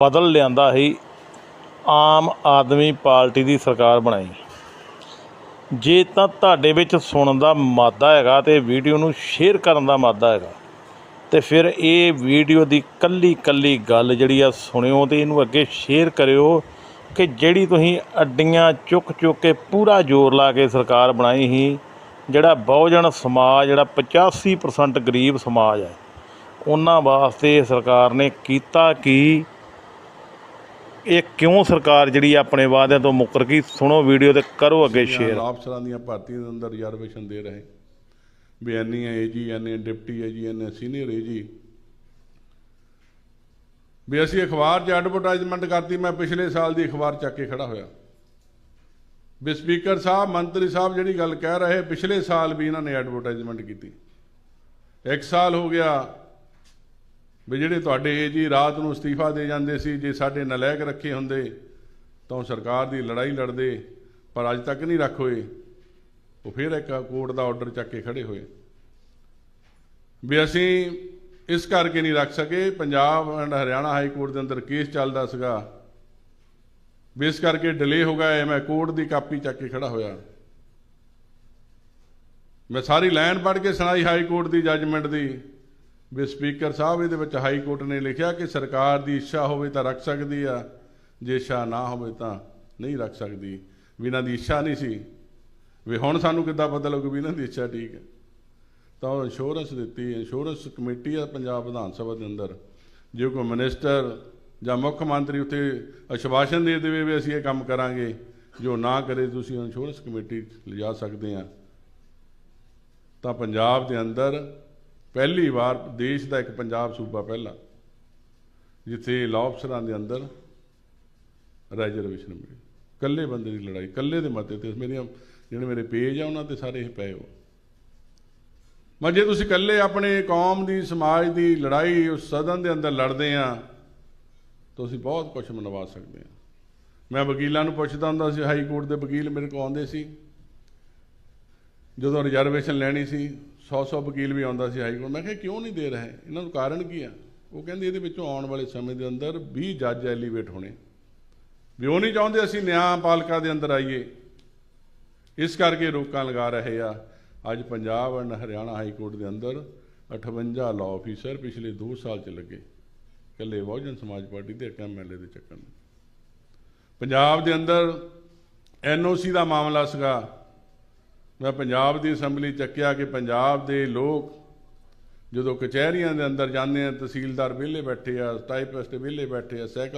ਬਦਲ ਲਿਆਂਦਾ ਸੀ, ਆਮ ਆਦਮੀ ਪਾਰਟੀ ਦੀ ਸਰਕਾਰ ਬਣਾਈ। ਜੇ ਤਾਂ ਤੁਹਾਡੇ ਵਿੱਚ ਸੁਣਨ ਦਾ ਮਾਦਾ ਹੈਗਾ ਤੇ ਵੀਡੀਓ ਨੂੰ ਸ਼ੇਅਰ ਕਰਨ ਦਾ ਮਾਦਾ ਹੈਗਾ, ਤੇ ਫਿਰ ਇਹ ਵੀਡੀਓ ਦੀ ਕੱਲੀ ਕੱਲੀ ਗੱਲ ਜਿਹੜੀ ਆ ਸੁਣਿਓ ਤੇ ਇਹਨੂੰ ਅੱਗੇ ਸ਼ੇਅਰ ਕਰਿਓ ਕਿ ਜਿਹੜੀ ਤੁਸੀਂ ਅੱਡੀਆਂ ਚੁੱਕ ਚੁੱਕ ਕੇ ਪੂਰਾ ਜ਼ੋਰ ਲਾ ਕੇ ਸਰਕਾਰ ਬਣਾਈ ਸੀ, ਜਿਹੜਾ ਬਹੁਜਨ ਸਮਾਜ, ਜਿਹੜਾ 85% ਗਰੀਬ ਸਮਾਜ ਹੈ, ਉਹਨਾਂ ਵਾਸਤੇ ਸਰਕਾਰ ਨੇ ਕੀਤਾ ਕੀ? ਇਹ ਕਿਉਂ ਸਰਕਾਰ ਜਿਹੜੀ ਆਪਣੇ ਵਾਅਦਿਆਂ ਤੋਂ ਮੁੱਕਰ ਗਈ? ਸੁਣੋ ਵੀਡੀਓ ਤੇ ਕਰੋ ਅੱਗੇ ਸ਼ੇਅਰ ਅਫਸਰਾਂ ਦੀਆਂ ਭਰਤੀਆਂ ਦੇ ਅੰਦਰ ਰਿਜ਼ਰਵੇਸ਼ਨ ਦੇ ਰਹੇ। ਵੀ ਐਨੀ ਹੈ ਜੀ ਐਨੇ ਡਿਪਟੀ ਹੈ ਜੀ ਐਨੇ ਸੀਨੀਅਰ ਹੈ ਜੀ। ਵੀ ਅਸੀਂ ਅਖਬਾਰ 'ਚ ਐਡਵਰਟਾਈਜ਼ਮੈਂਟ ਕਰਤੀ ਮੈਂ ਪਿਛਲੇ ਸਾਲ ਦੀ ਅਖਬਾਰ ਚੱਕ ਕੇ ਖੜਾ ਹੋਇਆ। ਵੀ ਸਪੀਕਰ ਸਾਹਿਬ ਮੰਤਰੀ ਸਾਹਿਬ ਜਿਹੜੀ ਗੱਲ ਕਹਿ ਰਹੇ ਪਿਛਲੇ ਸਾਲ ਵੀ ਇਹਨਾਂ ਨੇ ਐਡਵਰਟਾਈਜ਼ਮੈਂਟ ਕੀਤੀ। ਇੱਕ ਸਾਲ ਹੋ ਗਿਆ ਵੀ ਜਿਹੜੇ ਤੁਹਾਡੇ ਇਹ ਜੀ ਰਾਤ ਨੂੰ ਅਸਤੀਫਾ ਦੇ ਜਾਂਦੇ ਸੀ, ਜੇ ਸਾਡੇ ਨਲਾਇਕ ਰੱਖੇ ਹੁੰਦੇ, ਤਾਂ ਉਹ ਸਰਕਾਰ ਦੀ ਲੜਾਈ ਲੜਦੇ, ਪਰ ਅੱਜ ਤੱਕ ਨਹੀਂ ਰੱਖ ਹੋਏ। ਉਹ ਫਿਰ ਇੱਕ ਕੋਰਟ ਦਾ ਆਰਡਰ ਚੱਕ ਕੇ ਖੜੇ ਹੋਏ। ਵੀ ਅਸੀਂ ਇਸ ਕਰਕੇ ਨਹੀਂ ਰੱਖ ਸਕੇ, Punjab and Haryana high court ਦੇ ਅੰਦਰ ਕੇਸ ਚੱਲਦਾ ਸੀਗਾ। ਵੀ ਇਸ ਕਰਕੇ ਡਿਲੇ ਹੋ ਗਿਆ ਮੈਂ ਕੋਰਟ ਦੀ ਕਾਪੀ ਚੱਕ ਕੇ ਖੜਾ ਹੋਇਆ। ਮੈਂ ਸਾਰੀ ਲਾਈਨ ਪੜ੍ਹ ਕੇ ਸੁਣਾਈ ਹਾਈ ਕੋਰਟ ਦੀ ਜੱਜਮੈਂਟ ਦੀ। ਵੀ ਸਪੀਕਰ ਸਾਹਿਬ, ਇਹਦੇ ਵਿੱਚ ਹਾਈ ਕੋਰਟ ਨੇ ਲਿਖਿਆ ਕਿ ਸਰਕਾਰ ਦੀ ਇੱਛਾ ਹੋਵੇ ਤਾਂ ਰੱਖ ਸਕਦੀ ਆ, ਜੇ ਇੱਛਾ ਨਾ ਹੋਵੇ ਤਾਂ ਨਹੀਂ ਰੱਖ ਸਕਦੀ। ਵੀ ਇਹਨਾਂ ਦੀ ਇੱਛਾ ਨਹੀਂ ਸੀ। ਵੀ ਹੁਣ ਸਾਨੂੰ ਕਿੱਦਾਂ ਪਤਾ ਲੱਗੂ ਵੀ ਇਹਨਾਂ ਦੀ ਇੱਛਾ ਠੀਕ ਹੈ। ਤਾਂ ਉਹ ਇੰਸ਼ੋਰੈਂਸ ਦਿੱਤੀ ਇੰਸ਼ੋਰੈਂਸ ਕਮੇਟੀ ਆ ਪੰਜਾਬ ਵਿਧਾਨ ਸਭਾ ਦੇ ਅੰਦਰ। ਜੇ ਕੋਈ ਮਿਨਿਸਟਰ ਜਾਂ ਮੁੱਖ ਮੰਤਰੀ ਉੱਥੇ ਅਸ਼ਵਾਸਨ ਦੇ ਦੇਵੇ ਵੀ ਅਸੀਂ ਇਹ ਕੰਮ ਕਰਾਂਗੇ, ਜੋ ਨਾ ਕਰੇ ਤੁਸੀਂ ਇੰਸ਼ੋਰੈਂਸ ਕਮੇਟੀ 'ਚ ਲਿਜਾ ਸਕਦੇ ਆ। ਤਾਂ ਪੰਜਾਬ ਦੇ ਅੰਦਰ ਪਹਿਲੀ ਵਾਰ ਦੇਸ਼ ਦਾ ਇੱਕ ਪੰਜਾਬ ਸੂਬਾ ਪਹਿਲਾ, ਜਿੱਥੇ ਲਾਅ ਅਫਸਰਾਂ ਦੇ ਅੰਦਰ ਰਿਜ਼ਰਵੇਸ਼ਨ ਮਿਲੀ। ਇਕੱਲੇ ਬੰਦੇ ਦੀ ਲੜਾਈ, ਇਕੱਲੇ ਦੇ ਮਤੇ ਤੇ ਮੇਰੀਆਂ, ਜਿਹੜੇ ਮੇਰੇ ਪੇਜ ਆ, ਉਹਨਾਂ ਤੇ ਸਾਰੇ ਇਹ ਪਏ ਹੋ ਮੈਂ ਜੇ ਤੁਸੀਂ ਇਕੱਲੇ ਆਪਣੇ ਕੌਮ ਦੀ, ਸਮਾਜ ਦੀ ਲੜਾਈ, ਉਸ ਸਦਨ ਦੇ ਅੰਦਰ ਲੜਦੇ ਆ ਤੁਸੀਂ ਬਹੁਤ ਕੁਝ ਮਨਵਾ ਸਕਦੇ ਆ। ਮੈਂ ਵਕੀਲਾਂ ਨੂੰ ਪੁੱਛਦਾ ਹੁੰਦਾ ਸੀ, ਹਾਈ ਕੋਰਟ ਦੇ ਵਕੀਲ ਮੇਰੇ ਕੋਲ ਆਉਂਦੇ ਸੀ। ਜਦੋਂ ਰਿਜ਼ਰਵੇਸ਼ਨ ਲੈਣੀ ਸੀ 100-100 ਵਕੀਲ ਵੀ ਆਉਂਦਾ ਸੀ ਹਾਈ ਕੋਰਟ। ਮੈਂ ਕਿਹਾ, ਕਿਉਂ ਨਹੀਂ ਦੇ ਰਹੇ? ਇਹਨਾਂ ਨੂੰ ਕਾਰਨ ਕੀ ਆ? ਉਹ ਕਹਿੰਦੇ, ਇਹਦੇ ਵਿੱਚੋਂ ਆਉਣ ਵਾਲੇ ਸਮੇਂ ਦੇ ਅੰਦਰ 20 ਜੱਜ ਐਲੀਵੇਟ ਹੋਣੇ। ਵੀ ਉਹ ਨਹੀਂ ਚਾਹੁੰਦੇ ਅਸੀਂ ਨਿਆਂ ਪਾਲਿਕਾ ਦੇ ਅੰਦਰ ਆਈਏ। ਇਸ ਕਰਕੇ ਰੋਕਾਂ ਲਗਾ ਰਹੇ ਆ। ਅੱਜ Punjab and Haryana high court ਦੇ ਅੰਦਰ 58 ਲਾਅ ਆਫੀਸਰ ਪਿਛਲੇ 2 ਸਾਲ ਚ ਲੱਗੇ। ਇਕੱਲੇ ਬਹੁਜਨ ਸਮਾਜ ਪਾਰਟੀ ਦੇ ਇੱਕ ਐਮਐਲਏ ਦੇ ਚੱਕਰ ਨੂੰ ਪੰਜਾਬ ਦੇ ਅੰਦਰ ਐਨਓਸੀ ਦਾ ਮਾਮਲਾ ਸੀਗਾ। ਮੈਂ ਪੰਜਾਬ ਦੀ ਅਸੈਂਬਲੀ ਚੱਕਿਆ ਕਿ ਪੰਜਾਬ ਦੇ ਲੋਕ ਜਦੋਂ ਕਚਹਿਰੀਆਂ ਦੇ ਅੰਦਰ ਜਾਂਦੇ ਆ, ਤਹਿਸੀਲਦਾਰ ਵਿਹਲੇ ਬੈਠੇ ਆ ਟਾਈਪਿਸਟ ਵਿਹਲੇ ਬੈਠੇ ਆ ਸਾਈਕਲ